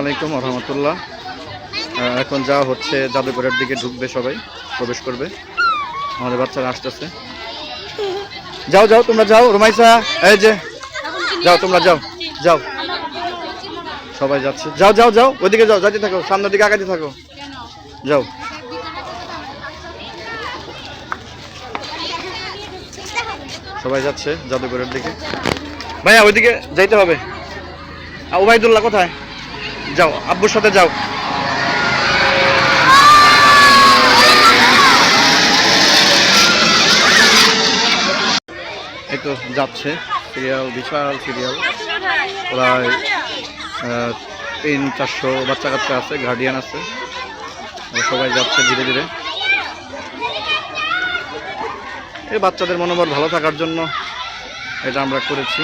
আলাইকুম রহমতুল্লাহ এখন যা হচ্ছে, জাদুঘরের দিকে ঢুকবে সবাই, প্রবেশ করবে। আমাদের বাচ্চারা আসতেছে। যাও যাও, তোমরা যাও, রুমাইসা, এই যে, যাও, তোমরা যাও যাও। সবাই যাচ্ছে। যাও যাও যাও, ওইদিকে যাও যাতে থাকো, সামনের দিকে আগাতে থাকো। যাও। সবাই যাচ্ছে জাদুঘরের দিকে। ভাইয়া, ওইদিকে যাইতে হবে। ওবায়দুল্লাহ কোথায়? যাও, আব্বুর সাথে যাও। এই তো যাচ্ছে সিরিয়াল, বিশাল সিরিয়াল। প্রায় তিন, চারশো বাচ্চা কাচ্চা আছে গার্ডিয়ান আছে। সবাই যাচ্ছে ধীরে ধীরে। এই বাচ্চাদের মনোবল ভালো থাকার জন্য এটা আমরা করেছি।